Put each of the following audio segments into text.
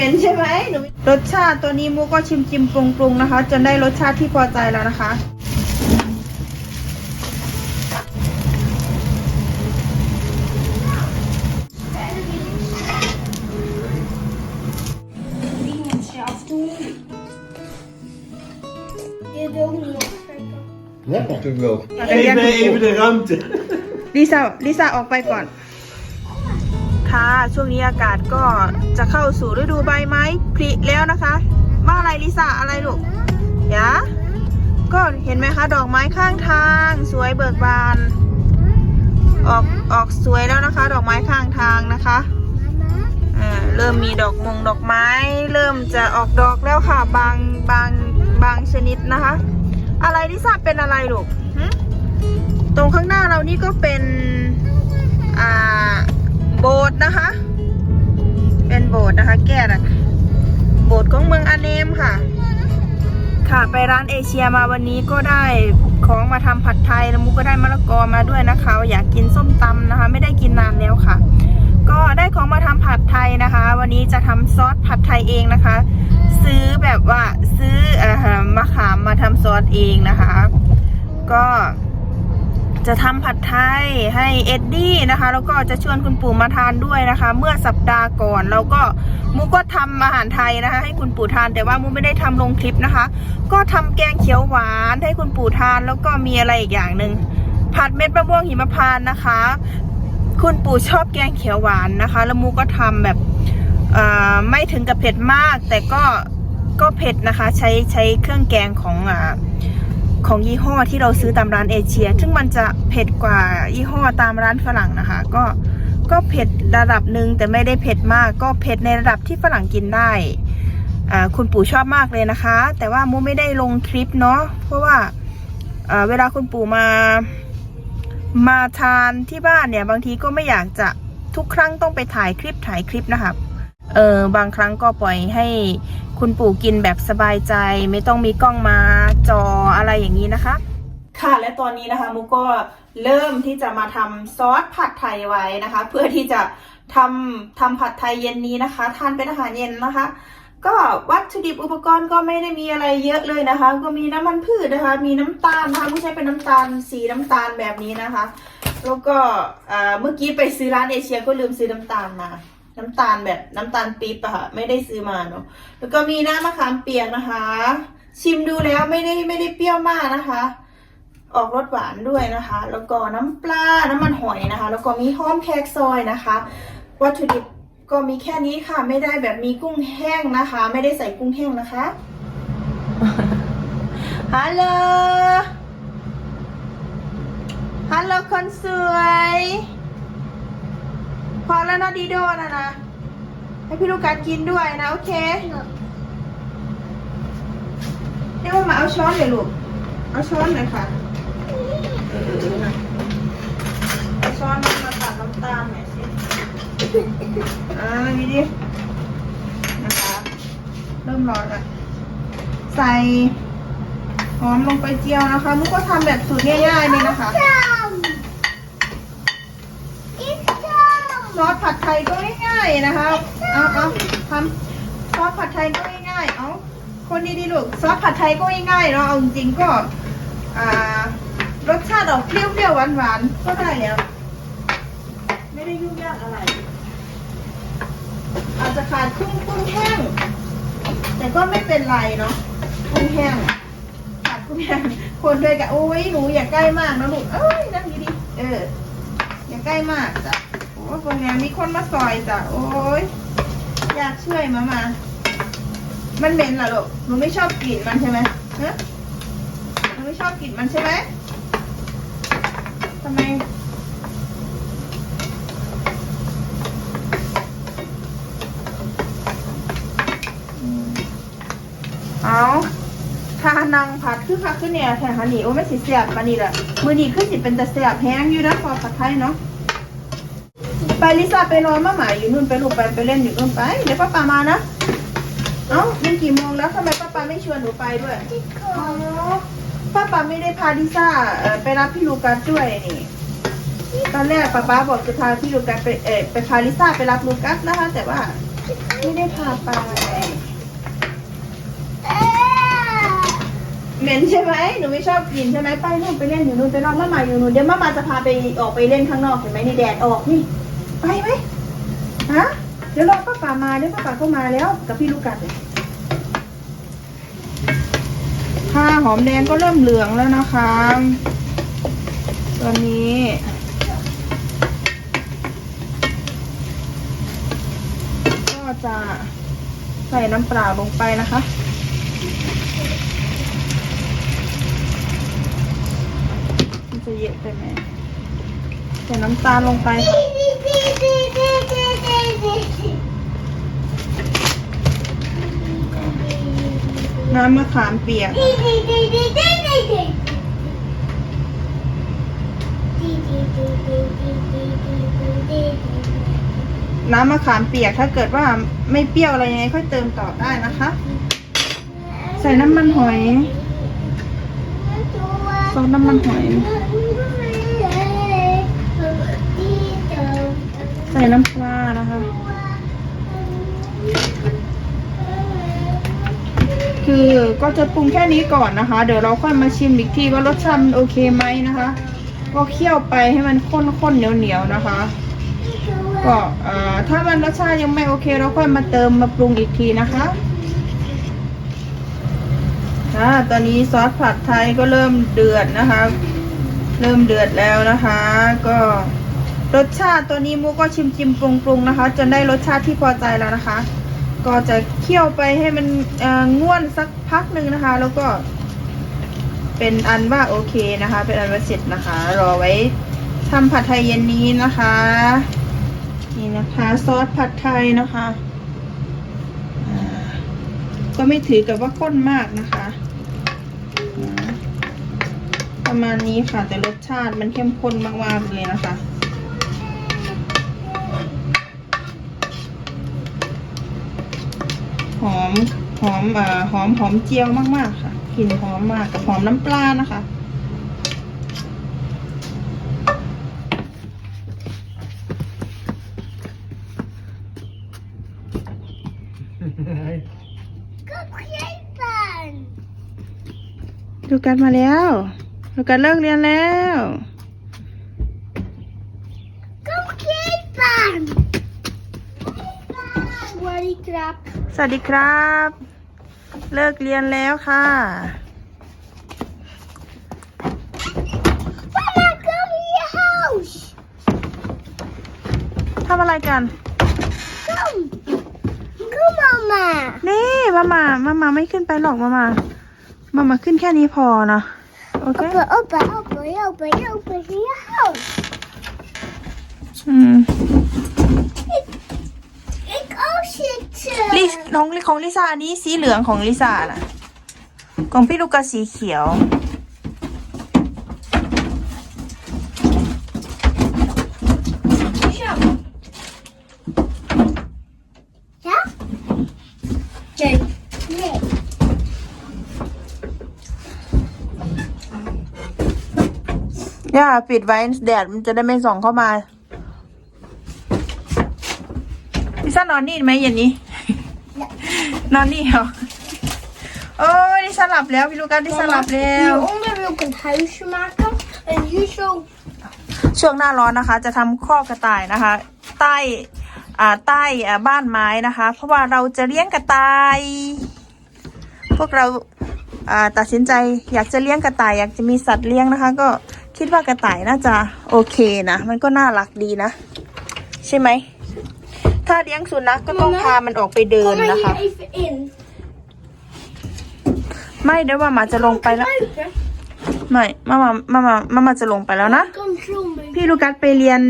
ม็นใช่ไหมหนูรสชาติตัวนี้มูก็ชิมจิมปรุงปรุงนะคะ จนได้รสชาติที่พอใจแล้วนะคะ Je wil niet opschrikken. N'importe wel. Even- even de ruimte. ลิซ่าลิซ่ คะ ช่วงนี้อากาศก็จะเข้าสู่ฤดูใบไม้ผลิแล้วนะคะว่าอะไรลิซ่าอะไรลูกยะก็เห็นไหมคะ ดอกไม้ข้างทาง สวยเบิกบาน ออกออกสวยแล้วนะคะ ดอกไม้ข้างทางนะคะเริ่มมีดอกมงดอกไม้ เริ่มจะออกดอกแล้วค่ะ บางบางบางชนิดนะคะ อะไรลิซ่าเป็นอะไรลูกตรงข้างหน้าเรานี่ก็เป็นอ่า โบสถ์นะคะ เป็นโบสถ์นะคะ แก้นะโบสถ์ของเมืองอาเนมค่ะ ค่ะไปร้านเอเชียมาวันนี้ก็ได้ของมาทำผัดไทยแล้วมุกก็ได้มะละกอมาด้วยนะคะ อยากกินส้มตำนะคะ ไม่ได้กินนานแล้วค่ะ ก็ได้ของมาทำผัดไทยนะคะ วันนี้จะทำซอสผัดไทยเองนะคะ ซื้อแบบว่าซื้อเอ่อมะขามมาทำซอสเองนะคะ ก็ จะทำผัดไทยให้เอ็ดดี้นะคะ แล้วก็จะชวนคุณปู่มาทานด้วยนะคะ เมื่อสัปดาห์ก่อนแล้วก็มูก็ทำอาหารไทยนะคะ ให้คุณปู่ทาน แต่ว่ามูไม่ได้ทำลงคลิปนะคะ ก็ทำแกงเขียวหวานให้คุณปู่ทาน แล้วก็มีอะไรอีกอย่างหนึ่งผัดเม็ดมะม่วงหิมพานต์นะคะ คุณปู่ชอบแกงเขียวหวานนะคะ แล้วมูก็ทำแบบไม่ถึงกับเผ็ดมาก แต่ก็ก็เผ็ดนะคะ ใช้ใช้เครื่องแกงของอ่า ของยี่ห้อที่เราซื้อตามร้านเอเชีย ซึ่งมันจะเผ็ดกว่ายี่ห้อตามร้านฝรั่งนะคะ ก็ก็เผ็ดระดับหนึ่งแต่ไม่ได้เผ็ดมาก ก็เผ็ดในระดับที่ฝรั่งกินได้คุณปู่ชอบมากเลยนะคะ แต่ว่ามูไม่ได้ลงคลิปเนาะเพราะว่าอ่าเวลาคุณปู่มามาทานที่บ้านเนี่ยบางทีก็ไม่อยากจะทุกครั้งต้องไปถ่ายคลิปถ่ายคลิปนะครับเออบางครั้งก็ปล่อยให้คุณปู่กินแบบสบายใจ ไม่ต้องมีกล้องมา จออะไรอย่างนี้นะคะ ค่ะและตอนนี้นะคะมุกก็เริ่มที่จะมาทำซอสผัดไทยไว้นะคะ เพื่อที่จะทำทำผัดไทยเย็นนี้นะคะ ทานเป็นอาหารเย็นนะคะ ก็วัตถุดิบอุปกรณ์ก็ไม่ได้มีอะไรเยอะเลยนะคะ ก็มีน้ำมันพืชนะคะ มีน้ำตาลนะคะไม่ใช่เป็นน้ำตาลสีน้ำตาลแบบนี้นะคะ แล้วก็เอ่อเมื่อกี้ไปซื้อร้านเอเชียก็ลืมซื้อน้ำตาลมาน้ำตาลแบบน้ำตาลปี๊บอะค่ะไม่ได้ซื้อมาเนาะแล้วก็มีน้ำมะขามเปียกนะคะ ชิมดูแล้วไม่ได้ไม่ได้เปรี้ยวมากนะคะ ออกรสหวานด้วยนะคะ แล้วก็น้ำปลา น้ำมันหอยนะคะ แล้วก็มีหอมแคกซอยนะคะ วัตถุดิบก็มีแค่นี้ค่ะ ไม่ได้แบบมีกุ้งแห้งนะคะ ไม่ได้ใส่กุ้งแห้งนะคะฮัลโหลฮัลโหลคนสวย พอแล้วนะดีโดนะนะ ให้พี่ลูกกัดกินด้วยนะ โอเค เดี๋ยวมาเอาช้อนเลยลูก เอาช้อนหน่อยค่ะเออนะเอาช้อนมามาตัดน้ำตาลหน่อยสิอ่านี่ดิ นะคะ เริ่มร้อนแล้วใส่หอมลงไปเจียวนะคะ มุกก็ทำแบบสูตรง่ายๆเลยนะคะซอสผัดไทยก็ง่ายๆนะคะ เอาเอาทำซอสผัดไทยก็ง่ายๆ เอา คนดีๆลูกซอสผัดไทยก็ง่ายๆเนาะเอาจริงๆก็อ่ารสชาติออกเปรี้ยวๆหวานๆก็ได้แล้ว ไม่ได้ยุ่งยากอะไร อาจจะขาดกุ้งกุ้งแห้ง แต่ก็ไม่เป็นไรเนาะกุ้งแห้งขาดกุ้งแห้งคนด้วยกันโอ้ยหนูอย่าใกล้มากนะลูกเอ้ยนั่งดีๆเออ อย่าใกล้มากจ้ะโอ้ยคนงานมีคนมาซอยจ้ะโอ้ยอยากช่วยมามา มันเหม็นเหรอลูกหนูไม่ชอบกลิ่นมันใช่ไหมฮะหนูไม่ชอบกลิ่นมันใช่ไหมทำไมเอาถ้านางผัดคือคักคือเนี่ยแถฮันนี่โอ้ไม่สิเสียบปานนี้แหละมือนี้คือสิเป็นแต่เสียบแห้งอยู่นะพอผัดไทยเนาะไปลิซ่าไปนอนมาหมาอยู่นู่นไปลูกไปไปเล่นอยู่นู่นไปเดี๋ยวป้าปามานะ เอ้ามันกี่โมงแล้วทำไมป้าปาไม่ชวนหนูไปด้วยอ๋อป้าปาไม่ได้พาลิซ่าเอ่อไปรับพี่ลูกัสด้วยนี่ ตอนแรกป้าป้าบอกจะพาพี่ลูกัสไปเออไปพาลิซ่าไปรับลูกัสนะคะ แต่ว่าไม่ได้พาไปเหม็นใช่ไหมหนูไม่ชอบกินใช่ไหมไปนู่นไปเล่นอยู่นู่นไปนอนมามาอยู่นู่นเดี๋ยวมามาจะพาไปออกไปเล่นข้างนอกเห็นไหมนี่แดดออกนี่ ไปไหมฮะ เดี๋ยวรอป้าป่ามาเดี๋ยวป้าป่าก็มาแล้วกับพี่ลูกกัดเนี่ยค่ะหอมแดงก็เริ่มเหลืองแล้วนะคะตอนนี้ก็จะใส่น้ำเปล่าลงไปนะคะมันจะเยอะไปไหมใส่น้ำตาลลงไปค่ะ น้ำมะขามเปียก น้ำมะขามเปียกถ้าเกิดว่าไม่เปรี้ยวอะไรยังไงค่อยเติมต่อได้นะคะ ใส่น้ำมันหอยซอสน้ำมันหอยใส่น้ำปลานะคะ คือก็จะปรุงแค่นี้ก่อนนะคะ เดี๋ยวเราค่อยมาชิมอีกทีว่ารสชาติมันโอเคไหมนะคะ ก็เคี่ยวไปให้มันข้นๆเหนียวๆนะคะ ก็ถ้ามันรสชาติยังไม่โอเค เราค่อยมาเติมมาปรุงอีกทีนะคะอ่าตอนนี้ซอสผัดไทยก็เริ่มเดือดนะคะ เริ่มเดือดแล้วนะคะ ก็รสชาติตัวนี้มูก็ชิมชิมปรุงปรุงนะคะ จนได้รสชาติที่พอใจแล้วนะคะ ก็จะเคี่ยวไปให้มันง่วนสักพักหนึ่งนะคะ แล้วก็เป็นอันว่าโอเคนะคะ เป็นอันว่าเสร็จนะคะ รอไว้ทำผัดไทยเย็นนี้นะคะ นี่นะคะซอสผัดไทยนะคะก็ไม่ถือกับว่าข้นมากนะคะ ประมาณนี้ค่ะแต่รสชาติมันเข้มข้นมากๆเลยนะคะ หอมหอมอ่าหอมหอมเจียวมากๆค่ะกลิ่นหอมมากกับหอมน้ำปลานะคะดูกันมาแล้วดูกันเลิกเรียนแล้ว ส วัสดีครับ สวัสดีครับ เลิกเรียนแล้วค่ะ Mama, come in your house. ทำอะไรกัน Come. Come, Mama. นี่มามามามาไม่ขึ้นไปหรอกมามามามาขึ้นแค่นี้พอนะโอเค Open, open, open, open, open in your house. อืม Ik ook zitten. ลิของของลิซ่าอันนี้สีเหลืองของลิซ่านะของพี่ลูกกาสีเขียว Ja? Nee. Nee. ย่าปิดไว้แดดมันจะได้ไม่ส่องเข้ามาลิซ่า นอนนี่ไหมเย็นนี้ นอนนี่เหรอโอ้ยลิซ่าหลับแล้วพี่ลูกกาลิซ่าหลับแล้ว Hieronder wil ik een huisje maken. En hier zo. ช่วงหน้าร้อนนะคะ จะทำข้อกระต่ายนะคะ ใต้อ่าใต้อ่าบ้านไม้นะคะ เพราะว่าเราจะเลี้ยงกระต่าย พวกเราอ่าตัดสินใจอยากจะเลี้ยงกระต่าย อยากจะมีสัตว์เลี้ยงนะคะ ก็คิดว่ากระต่ายน่าจะโอเคนะ มันก็น่ารักดีนะ ใช่ไหม ถ้าเลี้ยงสุนัขก็ต้องพามันออกไปเดิน Kom maar นะคะ hier even in. ไม่เดี๋ยวมามาจะลงไปแล้ว Ruiken. ไม่มามามามามามาจะลงไปแล้วนะ Kom zo mee. พี่ลูกัสไปเรียน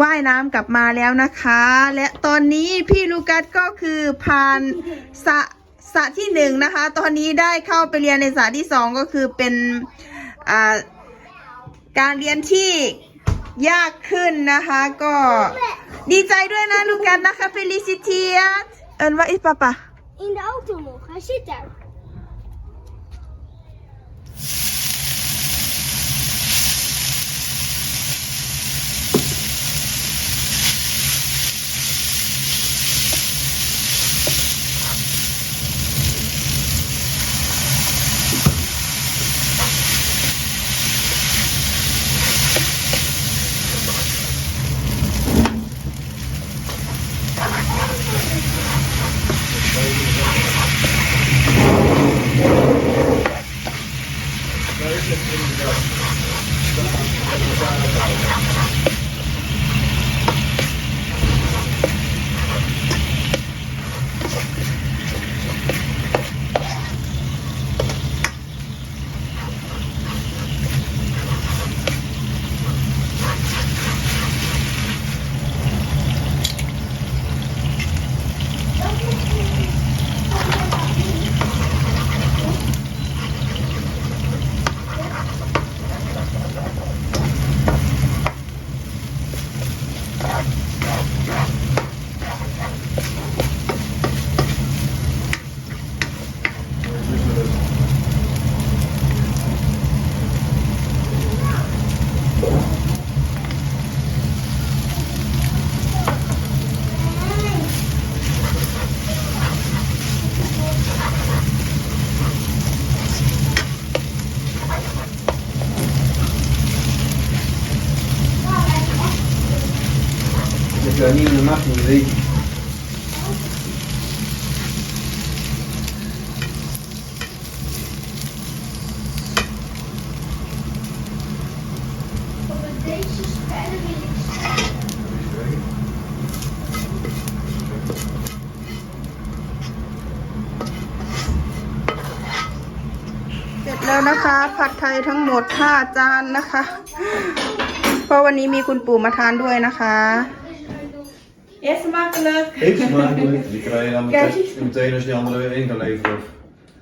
ว่ายน้ำกลับมาแล้วนะคะ และตอนนี้พี่ลูกัสก็คือผ่านสระสระที่หนึ่งนะคะ ตอนนี้ได้เข้าไปเรียนในสระที่สองก็คือเป็นอ่าการเรียนที่ยากขึ้นนะคะก็ ดีใจด้วยนะลูกัสนะคะเฟลิซิเทียเอินว่าอิปะปะ In de auto nog. Hij zit daar. Wil ik เสร็จแล้วนะคะ ผัดไทยทั้งหมดห้าจานนะคะ เพราะวันนี้มีคุณปู่มาทานด้วยนะคะ Is makkelijk. Is makkelijk. Die krijg je dan meteen, meteen als die andere ingeleverd kan leveren.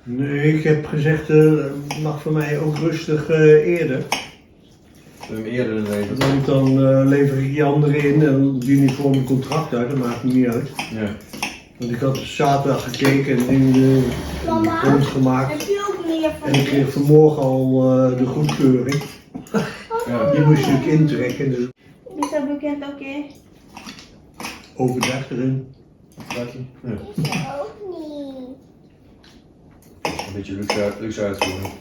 Nee, ik heb gezegd, uh, mag voor mij ook rustig uh, eerder. Hem eerder leveren. Want dan eh, lever ik die andere in en die niet voor mijn contract uit, dat maakt me niet uit. Ja. Want ik had zaterdag gekeken en in de grond gemaakt. En ik kreeg vanmorgen al de goedkeuring. Oh. Ja. Die moest ik intrekken. Dus... Is dat bekend oké? Overdag erin. Plaatje? Ja. ook niet. Een beetje luxe, uit- luxe uitvoering.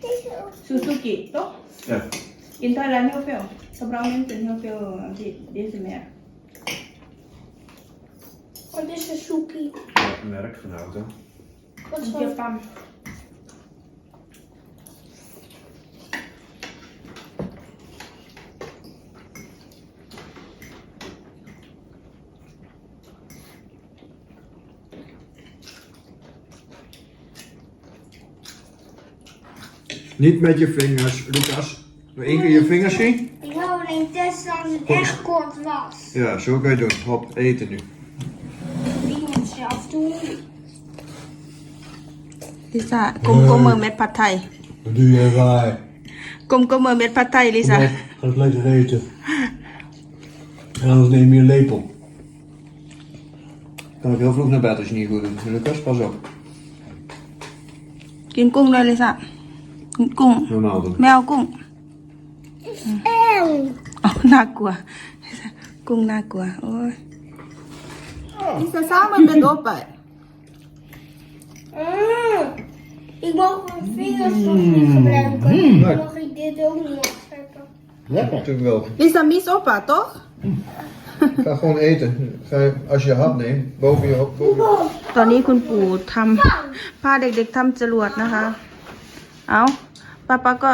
Deze ook. Suzuki toch Ja. in Thailand heel veel gebruiken mensen heel veel dit, deze merk Wat is een soepie? ja. Een merk van de auto. Wat is dat? Japan Niet met je vingers, Lucas. Wil één keer je vingers zien? Ik wil alleen testen als het echt kort was. Ja, zo kan je doen. Hop, eten nu. Ik moet het zelf doen. ลิซ่ากลมกลมเมอร์เม็ดผัดไทย Wat doe jij waar? กลมกลมเมอร์เม็ดผัดไทยลิซ่า Ga het lekker eten. En anders neem je een lepel. Kan ik heel vroeg naar bed als je niet goed doet. Lucas, pas op. กินกุ้งเลยลิซ่า กินกุ้ง Normaal doen. แมวกุ้ง En. อ๋อน่ากลัว กุ้งน่ากลัว โอ้ยลิซ่าซ่ามันเป็นโอปะ Mm. Ik mag mijn vingers nog niet gebruiken. Mag ik dit ook niet opzetten? Lekker. Natuurlijk wel. ลิซ่ามิโซปะ toch Ga gewoon eten. Ga je, als je je hap neemt, boven je hoofd. Boven je... ตอนนี้คุณปู่ทำพาเด็กๆทำจรวดนะคะ เอาป้าป้าก็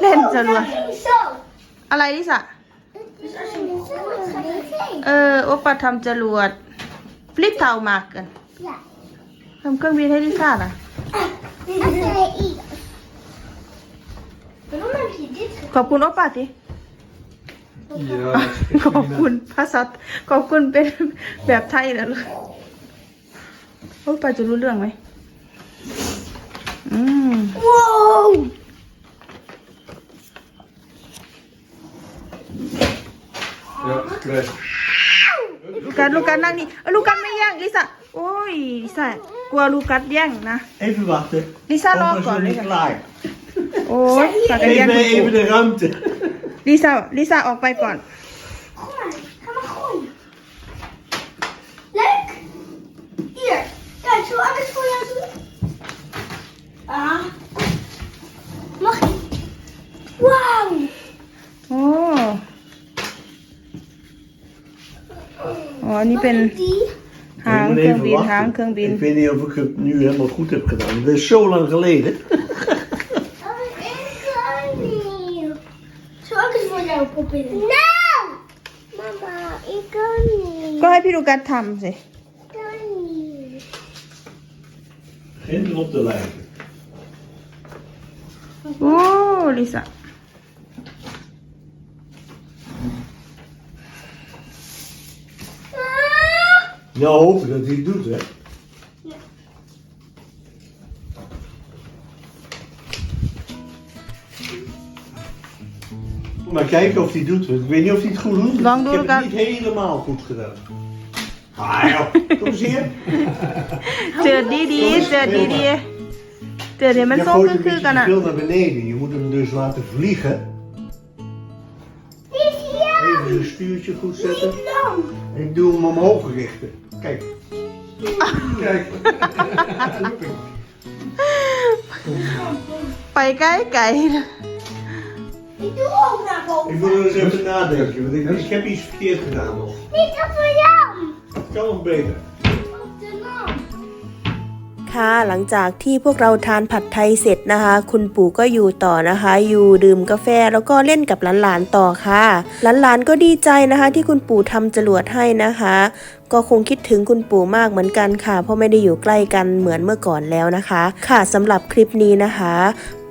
เล่นจรวด Zo. อะไรลิซ่า Dus als je dit zo doet, gaat het heen. เออโอปะทำจรวดฟลิปเทามากัน Ja. ทำเครื่องบินให้ลิซ่าล่ะ Dit is hij iets. Waarom heb je dit gedaan? ขอบคุณโอปะสิ Ja, ขอบคุณภาษาขอบคุณเป็นแบบไทยนะลูกโอปะจะรู้เรื่องไหม อืม Wow. Ja, krijg. ลูกัสลูกัสนั่งนี่เอ้ยลูกัสไม่แย่งลิซ่าโอ้ยลิซ่ากลัวลูกัสแย่งนะ Even wachten. Lisa, Oma loop is nog al, niet Lisa. klaar. โอ้ยฝากกัน Geef แย่งคุณ mij ปู่ even de ruimte. ลิซ่าลิซ่าออกไปก่อน Gooi. Ga maar gooien. Leuk. Hier. Kijk, zo alles voor jou doen. Ah. Mag ik? Wauw. Oh. Oh, niet ben Haankungbeen, haankungbeen. Ik weet niet of ik het nu helemaal goed heb gedaan. Het is zo lang geleden. Oh, ik kan niet. Zoals voor jou proberen. Nou! Mama, ik kan niet. Kom, heb je ook aan niet. Geen op te lijken. โอ้ลิซ่า Nou hoop ik dat hij het doet, hè? Maar kijken of hij het doet. want Ik weet niet of hij het goed doet. Lang ik door heb elkaar- het niet helemaal goed gedaan. Ah joh, kom eens hier. เจอดี ดีๆเจอดีดีๆเจอเดี๋ยวมัน Je ส้ม gooit คื een อๆกัน beetje อะ te veel naar beneden. Je moet hem dus laten vliegen. Even zijn stuurtje goed zetten. En ik doe hem omhoog richten. Kijk. Kijk. ไปใกล้ไก่ Ik doe ook naar boven. Ik moet er eens even nadenken, want ik, ik heb iets verkeerd gedaan nog. Niet op voor jou. Het kan nog beter. ค่ะหลังจากที่พวกเราทานผัดไทยเสร็จนะคะ คุณปู่ก็อยู่ต่อนะคะ อยู่ดื่มกาแฟแล้วก็เล่นกับหลานๆต่อค่ะหลานๆก็ดีใจนะคะ ที่คุณปู่ทำจรวดให้นะคะ ก็คงคิดถึงคุณปู่มากเหมือนกันค่ะ เพราะไม่ได้อยู่ใกล้กันเหมือนเมื่อก่อนแล้วนะคะ ค่ะสำหรับคลิปนี้นะคะ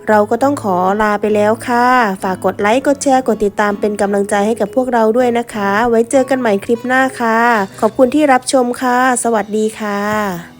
เราก็ต้องขอลาไปแล้วค่ะ ฝากกดไลค์กดแชร์กดติดตามเป็นกำลังใจให้กับพวกเราด้วยนะคะ ไว้เจอกันใหม่คลิปหน้าค่ะ ขอบคุณที่รับชมค่ะ สวัสดีค่ะ